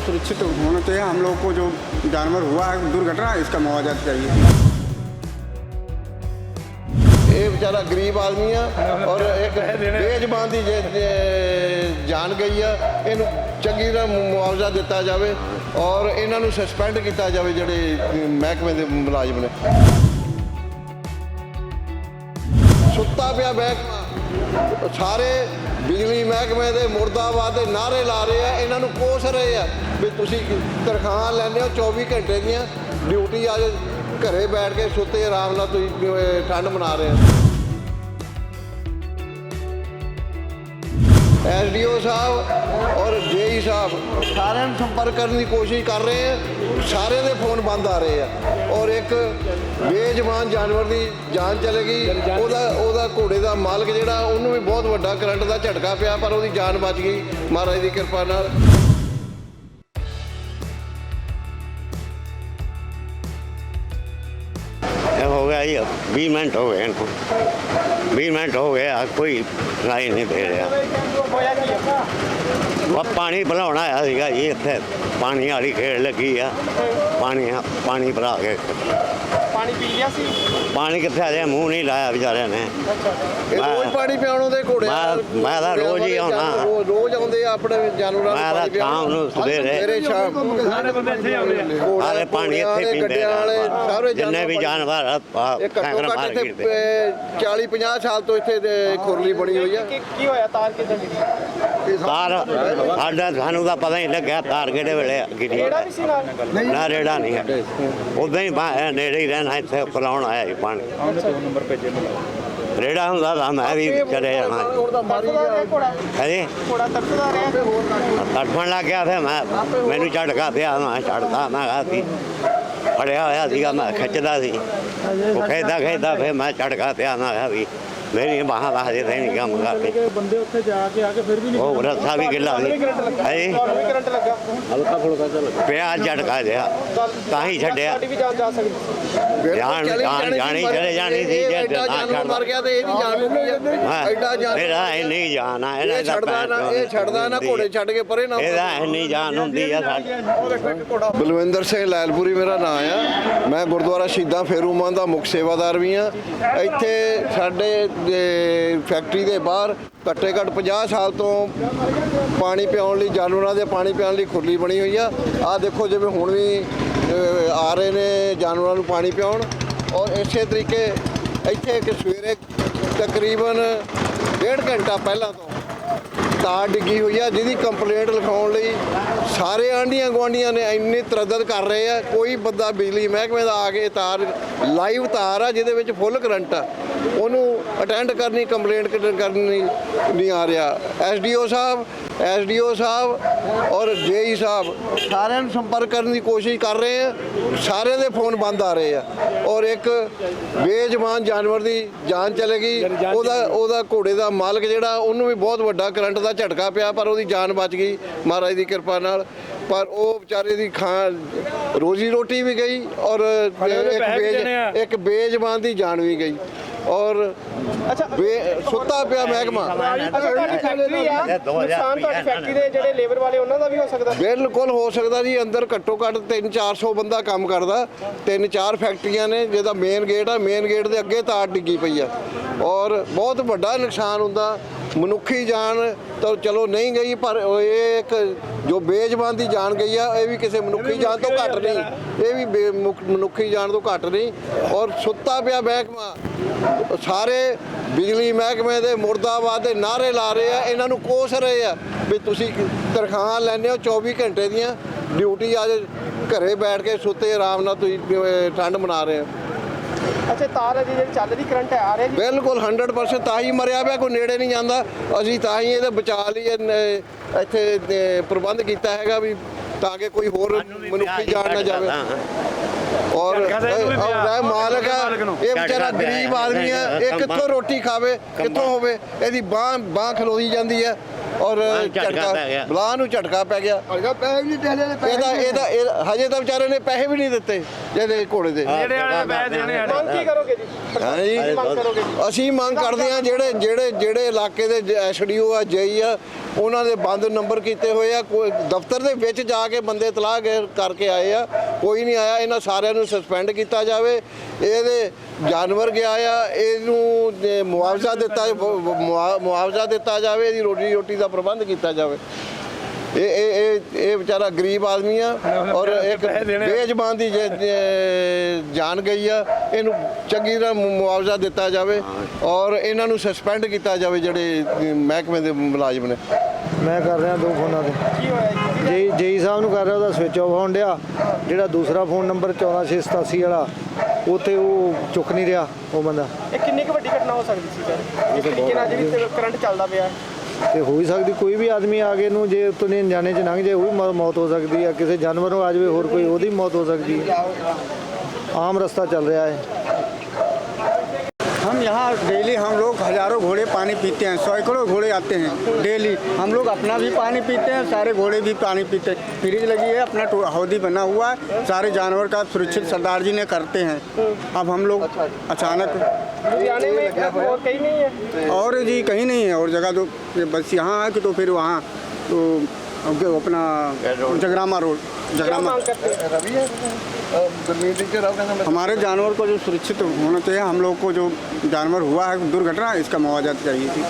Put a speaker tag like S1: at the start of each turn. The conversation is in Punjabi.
S1: सुरक्षित होना चाहिए हम लोग को जो जानवर हुआ है दुर्घटना इसका मुआवजा चाहिए
S2: ਇਹ ਵਿਚਾਰਾ ਗਰੀਬ ਆਦਮੀ ਆ ਔਰ ਇੱਕ ਬੇਜ਼ਬਾਨ ਦੀ ਜੇ- ਜੇ ਜਾਨ ਗਈ ਆ ਇਹਨੂੰ ਚੰਗੀ ਤਰ੍ਹਾਂ ਮੁਆਵਜ਼ਾ ਦਿੱਤਾ ਜਾਵੇ ਔਰ ਇਹਨਾਂ ਨੂੰ ਸਸਪੈਂਡ ਕੀਤਾ ਜਾਵੇ ਜਿਹੜੇ ਅਮ, ਮਹਿਕਮੇ ਦੇ ਮੁਲਾਜ਼ਮ ਨੇ ਸੁੱਤਾ ਪਿਆ ਮਹਿਕਮਾ ਸਾਰੇ ਬਿਜਲੀ ਮਹਿਕਮੇ ਦੇ ਮੁਰਦਾਬਾਦ ਦੇ ਨਾਰੇ ਲਾ ਰਹੇ ਆ, ਇਹਨਾਂ ਨੂੰ ਕੋਸ ਰਹੇ ਆ ਵੀ ਤੁਸੀਂ ਤਰਖਾਹਾਂ ਲੈਂਦੇ ਹੋ 24 ਘੰਟੇ ਦੀਆਂ, ਡਿਊਟੀ ਅੱਜ ਘਰੇ ਬੈਠ ਕੇ ਸੁੱਤੇ ਆਰਾਮ ਨਾਲ ਤੁਸੀਂ ਠੰਡ ਮਨਾ ਰਹੇ ਹੋ। ਐਸਡੀਓ ਸਾਹਿਬ ਔਰ ਜੇਈ ਸਾਹਿਬ ਸਾਰਿਆਂ ਨੂੰ ਸੰਪਰਕ ਕਰਨ ਦੀ ਕੋਸ਼ਿਸ਼ ਕਰ ਰਹੇ ਆ ਸਾਰੇ ਦੇ ਫੋਨ ਬੰਦ ਆ ਰਹੇ ਆ ਔਰ ਇੱਕ ਬੇਜਵਾਨ ਜਾਨਵਰ ਦੀ ਜਾਨ ਚਲੇਗੀ ਉਹਦਾ ਉਹਦਾ ਘੋੜੇ ਦਾ ਮਾਲਕ ਜਿਹੜਾ ਉਹਨੂੰ ਵੀ ਬਹੁਤ ਵੱਡਾ ਕਰੰਟ ਦਾ ਝਟਕਾ ਪਿਆ ਪਰ ਉਹਦੀ ਜਾਨ ਬਚ ਗਈ ਮਹਾਰਾਜ ਦੀ ਕਿਰਪਾ ਨਾਲ
S3: ये हो गया ये बीस मिनट हो गए इनको बीस मिनट हो गए आज कोई सुनाई नहीं दे रहा ਉਹ ਪਾਣੀ ਭਰਾਉਣਾ ਆਇਆ ਸੀਗਾ ਜੀ ਇੱਥੇ। ਪਾਣੀ ਵਾਲੀ ਖੇਡ ਲੱਗੀ ਆ। ਪਾਣੀ ਪਾਣੀ ਭਰਾ ਕੇ।
S4: ਪਾਣੀ ਪੀ ਲਿਆ ਸੀ?
S3: ਪਾਣੀ ਕਿੱਥੇ ਆ ਰਿਹਾ? ਮੂੰਹ ਨਹੀਂ ਲਾਇਆ ਵਿਚਾਰਿਆਂ ਨੇ।
S2: ਇਹ
S3: ਮੈਂ-
S2: ਰੋਜ਼ ਪਾਣੀ ਪਿਆਉਣੋਂ ਦੇ ਘੋੜੇ
S3: ਮੈਂ- ਮੈਂ ਤਾਂ ਰੋਜ਼ ਹੀ ਆਉਣਾ।
S2: ਰੋਜ਼- ਰੋਜ਼ ਆਉਂਦੇ ਆ ਆਪਣੇ ਜਾਨਵਰਾਂ
S3: ਮੈਂ ਤਾਂ
S2: ਪਾਣੀ ਪਿਆਉਣ।
S3: ਸ਼ਾਮ ਨੂੰ ਸਵੇਰੇ।
S2: ਸ਼ਾਮ
S4: ਸਾਰੇ ਬੰਦੇ ਇੱਥੇ ਆਉਂਦੇ ਆ।
S2: ਘੋੜਿਆਂ-
S3: ਸਾਰੇ ਪਾਣੀ
S2: ਘੋੜਿਆਂ
S3: ਇੱਥੇ
S2: ਵਾਲੇ,
S3: ਪੀਂਦੇ
S2: ਗੱਡੀਆਂ ਵਾਲੇ ਸਾਰੇ
S3: ਜਿੰਨੇ ਵੀ ਜਾਨਵਰ ਆ, ਆ
S2: ਇਹ ਘੱਟੋ
S3: ਸੈਂਕੜ
S2: ਘੱਟ
S3: ਮਾਰ
S2: ਇੱਥੇ
S3: ਗਿਰਦੇ
S2: 40 50 ਸਾਲ ਤੋਂ ਇੱਥੇ ਦੇ ਖੁਰਲੀ ਬਣੀ ਹੋਈ ਆ।
S4: ਕੀ ਕੀ ਹੋਇਆ? ਤਾਰ ਕਿੱਦਾਂ ਗਿਰੀ?
S3: ਤਾਰ ਸਾਡਾ ਸਾਨੂੰ ਤਾਂ ਪਤਾ ਹੀ ਲੱਗਿਆ ਤਾਰ ਕਿਹੜੇ ਵੇਲੇ ਗਿਰੀ।
S4: ਕਿਹੜਾ ਵੀ ਸੀ ਨਾਲ?
S3: ਨਾ ਰੇੜਾ ਨਹੀਂ ਹੈ। ਉਦਾਂ ਹੀ ਨੇੜੇ ਹੀ ਰਹਿਣਾ ਇੱਥੇ ਖਲਾਉਣ ਆਇਆ ਸੀ ਪਾਣੀ। ਰੇੜਾ ਹੁੰਦਾ ਤਾਂ ਮੈਂ ਵੀ ਚਲੇ ਜਾਣਾ
S4: ਤੜਫਦਾ ਰਿਹਾ ਘੋੜਾ।
S3: ਹੈ
S4: ਘੋੜਾ ਤੜਫਦਾ ਰਿਹਾ।
S3: ਤੜਫਣ ਲੱਗ ਗਿਆ ਫਿਰ ਮੈਂ ਮੈਨੂੰ ਝਟਕਾ ਪਿਆ ਮੈਂ ਛੱਡਦਾ ਮੈਂ ਕਿਹਾ ਸੀ ਫੜਿਆ ਹੋਇਆ ਸੀਗਾ ਮੈਂ ਖਿੱਚਦਾ ਸੀ। ਉਹ ਖੇਦਾ ਖੇਦਾ ਫਿਰ ਮੈਂ ਝਟਕਾ ਪਿਆ ਮੈਂ ਕਿਹਾ ਵੀ ਮੇਰੀ ਬਾਹਾਂ ਦਾ ਹਜੇ ਤਾਂ ਨਹੀਂ ਕੰਮ ਕਰਦੇ
S5: ਬੰਦੇ ਉੱਥੇ ਜਾ ਕੇ ਆ ਕੇ ਫਿਰ ਵੀ ਨਹੀਂ
S3: ਉਹ ਰੱਸਾ ਵੀ ਗਿੱਲਾ ਸੀ। ਹੈ?
S4: ਕਰੰਟ ਲੱਗਾ।
S5: ਹਲਕਾ ਫੁਲਕਾ ਚੱਲ
S3: ਪਿਆ ਝਟਕਾ ਜਿਹਾ। ਤਾਂ ਹੀ ਛੱਡਿਆ।
S4: ਵੀ ਜਾਨ ਜਾ ਸਕਦੀ।
S3: ਜਾਣ ਜਾਣ ਜਾਣੀ ਚਲੇ ਜਾਣੀ ਸੀ ਜੇ ਨਾ ਛੱਡ
S2: ਮਰ ਗਿਆ ਤੇ ਇਹ ਵੀ ਜਾਨ ਹੁੰਦੀ ਆ। ਐਡਾ ਜਾਨ
S3: ਮੇਰਾ ਇਹ ਨਹੀਂ ਜਾਨ ਆ
S2: ਇਹ ਛੱਡਦਾ ਨਾ ਇਹ ਛੱਡਦਾ ਨਾ ਘੋੜੇ ਛੱਡ ਕੇ ਪਰੇ ਨਾ
S3: ਇਹਦਾ ਇੰਨੀ ਜਾਨ ਹੁੰਦੀ ਆ ਸਾਡੀ।
S2: ਬਲਵਿੰਦਰ ਸਿੰਘ ਲੈਲਪੁਰੀ ਮੇਰਾ ਨਾਮ ਆ। ਮੈਂ ਗੁਰਦੁਆਰਾ ਸ਼ਹੀਦਾਂ ਫੇਰੂਮਾਨ ਦਾ ਮੁੱਖ ਸੇਵਾਦਾਰ ਵੀ ਆ। ਇੱਥੇ ਸਾਡੇ ਫੈਕਟਰੀ ਦੇ ਬਾਹਰ ਘੱਟੇ ਘੱਟ 50 ਸਾਲ ਤੋਂ ਪਾਣੀ ਪਿਆਉਣ ਲਈ ਜਾਨਵਰਾਂ ਦੇ ਪਾਣੀ ਪਿਆਉਣ ਲਈ ਖੁਰਲੀ ਬਣੀ ਹੋਈ ਆ। ਆ ਦੇਖੋ ਜਿਵੇਂ ਹੁਣ ਵੀ ਆ ਰਹੇ ਨੇ ਜਾਨਵਰਾਂ ਨੂੰ ਪਾਣੀ ਪਿਆਉਣ। ਔਰ ਇਸੇ ਤਰੀਕੇ ਇੱਥੇ ਕਿ ਸਵੇਰੇ ਤਕਰੀਬਨ ਡੇਢ ਘੰਟਾ ਪਹਿਲਾਂ ਤੋਂ ਤਾਰ ਡਿੱਗੀ ਹੋਈ ਆ, ਜਿਹਦੀ ਕੰਪਲੇਂਟ ਲਿਖਾਉਣ ਲਈ ਸਾਰੇ ਆਂਢੀਆਂ ਗੁਆਂਢੀਆਂ ਨੇ ਇੰਨੀ ਤਰਦਦ ਕਰ ਰਹੇ ਆ, ਕੋਈ ਬੰਦਾ ਬਿਜਲੀ ਮਹਿਕਮੇ ਦਾ ਆ ਕੇ ਤਾਰ ਲਾਈਵ ਤਾਰ ਆ, ਜਿਹਦੇ ਵਿੱਚ ਫੁੱਲ ਕਰੰਟ ਆ। ਉਹਨੂੰ ਅਟੈਂਡ ਕਰਨੀ ਕੰਪਲੇਂਟ ਕਰਨੀ ਨਹੀਂ ਆ ਰਿਹਾ। ਐਸਡੀਓ ਸਾਹਿਬ ਐਸਡੀਓ ਸਾਹਿਬ ਔਰ ਜੇਈ ਸਾਹਿਬ ਸਾਰਿਆਂ ਨੂੰ ਸੰਪਰਕ ਕਰਨ ਦੀ ਕੋਸ਼ਿਸ਼ ਕਰ ਰਹੇ ਆ। ਸਾਰਿਆਂ ਦੇ ਫੋਨ ਬੰਦ ਆ ਰਹੇ ਆ। ਔਰ ਇੱਕ ਬੇਜਵਾਨ ਜਾਨਵਰ ਦੀ ਜਾਨ ਚਲੇਗੀ ਉਹਦਾ ਉਹਦਾ ਘੋੜੇ ਦਾ ਮਾਲਕ ਜਿਹੜਾ ਉਹਨੂੰ ਵੀ ਬਹੁਤ ਵੱਡਾ ਕਰੰਟ ਦਾ ਝਟਕਾ ਪਿਆ ਪਰ ਉਹਦੀ ਜਾਨ ਬਚ ਗਈ ਮਹਾਰਾਜ ਦੀ ਕਿਰਪਾ ਨਾਲ। ਪਰ ਉਹ ਵਿਚਾਰੇ ਦੀ ਖਾਂ ਰੋਜੀ ਰੋਟੀ ਵੀ ਗਈ ਔਰ ਇੱਕ ਬੇਜ ਇੱਕ ਬੇਜਵਾਨ ਦੀ ਜਾਨ ਵੀ ਗਈ। ਔਰ
S4: ਅੱਛਾ
S2: ਸੁੱਤਾ ਪਿਆ ਮਹਿਕਮਾ।
S4: ਅੱਛਾ ਤੁਹਾਡੀ ਫੈਕਟਰੀ ਆ?
S3: ਇਹ ਦੋ ਹਜ਼ਾਰ
S4: ਨੁਕਸਾਨ ਤੁਹਾਡੀ ਫੈਕਟਰੀ ਦੇ ਜਿਹੜੇ ਲੇਬਰ ਵਾਲੇ ਉਹਨਾਂ ਦਾ ਵੀ ਹੋ ਸਕਦਾ?
S2: ਬਿਲਕੁਲ ਹੋ ਸਕਦਾ ਜੀ ਅੰਦਰ ਘੱਟੋ ਘੱਟ 3-400 ਬੰਦਾ ਕੰਮ ਕਰਦਾ। ਤਿੰਨ ਚਾਰ ਫੈਕਟਰੀਆਂ ਨੇ ਜਿਹਦਾ ਮੇਨ ਗੇਟ ਆ ਮੇਨ ਗੇਟ ਦੇ ਅੱਗੇ ਤਾਰ ਡਿੱਗੀ ਪਈ ਆ। ਔਰ ਬਹੁਤ ਵੱਡਾ ਨੁਕਸਾਨ ਹੁੰਦਾ। ਮਨੁੱਖੀ ਜਾਨ ਤਾਂ ਚਲੋ ਨਹੀਂ ਗਈ ਪਰ ਇਹ ਇੱਕ ਜੋ ਬੇਜ਼ਬਾਨ ਦੀ ਜਾਨ ਗਈ ਆ ਇਹ ਵੀ ਕਿਸੇ ਮਨੁੱਖੀ ਜਾਨ ਤੋਂ ਘੱਟ ਨਹੀਂ। ਇਹ ਵੀ ਮਨੁੱਖੀ ਜਾਨ ਤੋਂ ਘੱਟ ਨਹੀਂ। ਔਰ ਸੁੱਤਾ ਪਿਆ ਮਹਿਕਮਾ ਸਾਰੇ ਬਿਜਲੀ ਮਹਿਕਮੇ ਦੇ ਮੁਰਦਾਬਾਦ ਦੇ ਨਾਰੇ ਲਾ ਰਹੇ ਆ ਇਹਨਾਂ ਨੂੰ ਕੋਸ ਰਹੇ ਆ ਵੀ ਤੁਸੀਂ ਤਰਖਾਹਾਂ ਲੈਂਦੇ ਹੋ 24 ਘੰਟੇ ਦੀਆਂ ਡਿਊਟੀ ਅੱਜ ਘਰੇ ਬੈਠ ਕੇ ਸੁੱਤੇ ਆਰਾਮ ਨਾਲ ਤੁਸੀਂ ਠੰਡ ਮਨਾ ਰਹੇ ਆ
S4: ਅੱਛਾ ਤਾਰ ਹੈ ਜੀ ਜਿਹੜੀ ਚੱਲ ਰਹੀ ਕਰੰਟ ਆ ਰਿਹਾ ਜੀ?
S2: ਬਿਲਕੁਲ 100% ਤਾਂ ਹੀ ਮਰਿਆ ਪਿਆ ਕੋਈ ਨੇੜੇ ਨਹੀਂ ਜਾਂਦਾ। ਅਸੀਂ ਤਾਂ ਹੀ ਇਹਦੇ ਬਚਾ ਲਈ ਇੱਥੇ ਅਹ, ਪ੍ਰਬੰਧ ਕੀਤਾ ਹੈਗਾ ਵੀ ਤਾਂ ਕਿ ਕੋਈ ਹੋਰ ਮਨੁੱਖੀ ਜਾਨ ਨਾ ਜਾਵੇ। ਔਰ ਇਹ ਮਾਲਕ ਆ ਇਹ ਵਿਚਾਰਾ ਗਰੀਬ ਆਦਮੀ ਆ ਇਹ ਕਿੱਥੋਂ ਰੋਟੀ ਖਾਵੇ ਕਿੱਥੋਂ ਹੋਵੇ ਇਹਦੀ ਬਾਹ ਬਾਹ ਖਲੋਈ ਜਾਂਦੀ ਹੈ ਔਰ
S3: ਝਟਕਾ ਪੈ ਗਿਆ।
S2: ਬਲਾਹ ਨੂੰ ਝਟਕਾ ਪੈ ਗਿਆ। ਇਹਦਾ ਇਹਦਾ ਇਹ- ਹਜੇ ਤਾਂ ਵਿਚਾਰੇ ਨੇ ਪੈਸੇ ਵੀ ਨਹੀਂ ਦਿੱਤੇ ਜਿਹਦੇ ਘੋੜੇ ਦੇ
S4: ਜਿਹੜੇ ਵਾਲੇ ਪੈਸੇ ਦੇਣੇ ਮੰਗ ਕੀ ਕਰੋਗੇ ਜੀ?
S2: ਹਾਂਜੀ।
S4: ਕੀ ਮੰਗ ਕਰੋਗੇ ਜੀ?
S2: ਅਸੀਂ ਮੰਗ ਕਰਦੇ ਹਾਂ ਜਿਹੜੇ ਜਿਹੜੇ ਜਿਹੜੇ ਇਲਾਕੇ ਦੇ ਐਸਡੀਓ ਆ ਜਈ ਆ ਉਹਨਾਂ ਦੇ ਬੰਦ ਨੰਬਰ ਕੀਤੇ ਹੋਏ ਆ, ਕੋਈ ਦਫ਼ਤਰ ਦੇ ਵਿੱਚ ਜਾ ਕੇ ਬੰਦੇ ਤਲਾਹ ਕਰਕੇ ਆਏ ਆ, ਕੋਈ ਨਹੀਂ ਆਇਆ, ਇਹਨਾਂ ਸਾਰਿਆਂ ਨੂੰ ਸਸਪੈਂਡ ਕੀਤਾ ਜਾਵੇ। ਇਹਦੇ ਜਾਨਵਰ ਗਿਆ ਆ, ਇਹਨੂੰ ਮੁਆਵਜ਼ਾ ਦਿੱਤਾ, ਮੁਆ- ਮੁਆਵਜ਼ਾ ਦਿੱਤਾ ਜਾਵੇ, ਇਹਦੀ ਰੋਟੀ ਰੋਟੀ ਦਾ ਪ੍ਰਬੰਧ ਕੀਤਾ ਜਾਵੇ। ਇਹ ਇਹ ਇਹ ਇਹ ਵਿਚਾਰਾ ਗਰੀਬ ਆਦਮੀ ਆ ਔਰ ਇੱਕ ਬੇਜ਼ਬਾਨ ਦੀ ਜੇ- ਜੇ ਜਾਨ ਗਈ ਆ ਇਹਨੂੰ ਚੰਗੀ ਤਰ੍ਹਾਂ ਮੁਆਵਜ਼ਾ ਦਿੱਤਾ ਜਾਵੇ ਔਰ ਇਹਨਾਂ ਨੂੰ ਸਸਪੈਂਡ ਕੀਤਾ ਜਾਵੇ ਜਿਹੜੇ ਮਹਿਕਮੇ ਦੇ ਮੁਲਾਜ਼ਮ ਨੇ।
S6: ਮੈਂ ਕਰ ਰਿਹਾ ਦੋ ਫੋਨਾਂ ਤੇ।
S4: ਜੀ?
S6: ਜੇਈ ਸਾਹਿਬ ਨੂੰ ਕਰ ਰਿਹਾ ਉਹਦਾ ਸਵਿਚ ਆਫ ਹੋਣ ਡਿਆ। ਜਿਹੜਾ ਦੂਸਰਾ ਫੋਨ ਨੰਬਰ 14687 ਵਾਲਾ ਉੱਥੇ ਉਹ ਚੁੱਕ ਨਹੀਂ ਰਿਹਾ ਉਹ ਬੰਦਾ।
S4: ਇਹ ਕਿੰਨੀ ਕੁ ਵੱਡੀ ਘਟਨਾ ਹੋ ਸਕਦੀ ਸੀ ਸਰ? ਇਸ ਤਰੀਕੇ ਨਾਲ ਜਿਹੜੀ ਕਰੰਟ ਚੱਲਦਾ ਪਿਆ।
S6: ਤੇ ਹੋ ਹੀ ਸਕਦੀ, ਕੋਈ ਵੀ ਆਦਮੀ ਆ ਕੇ ਨੂੰ ਜੇ ਉਤੋਂ ਨਹੀਂ ਅਣਜਾਣੇ ਚ ਲੰਘ ਜਾਏ ਉਹ ਵੀ ਮੌਤ ਹੋ ਸਕਦੀ ਹੈ ਕਿਸੇ ਜਾਨਵਰ ਨੂੰ ਆ ਜਾਵੇ, ਹੋਰ ਕੋਈ ਉਹਦੀ ਮੌਤ ਹੋ ਸਕਦੀ ਹੈ ਆਮ ਰਸਤਾ ਚੱਲ ਰਿਹਾ ਹੈ।
S1: हम यहाँ डेली हम लोग हज़ारों घोड़े पानी पीते हैं सैकड़ों घोड़े आते हैं डेली। हम लोग अपना भी पानी पीते हैं सारे घोड़े भी पानी पीते हैं। फ्रिज लगी है अपना हौदी बना हुआ है सारे जानवर का सुरक्षित सरदार जी ने करते हैं। अब हम लोग अचानक
S4: और नहीं है?
S1: और जी कहीं नहीं है और जगह तो बस यहाँ है कि तो फिर वहाँ तो अपना जगरामा रोड जगरामा। हमारे जानवर को जो सुरक्षित होना चाहिए हम लोग को जो जानवर हुआ है दुर्घटना इसका मुआवजा चाहिए थी।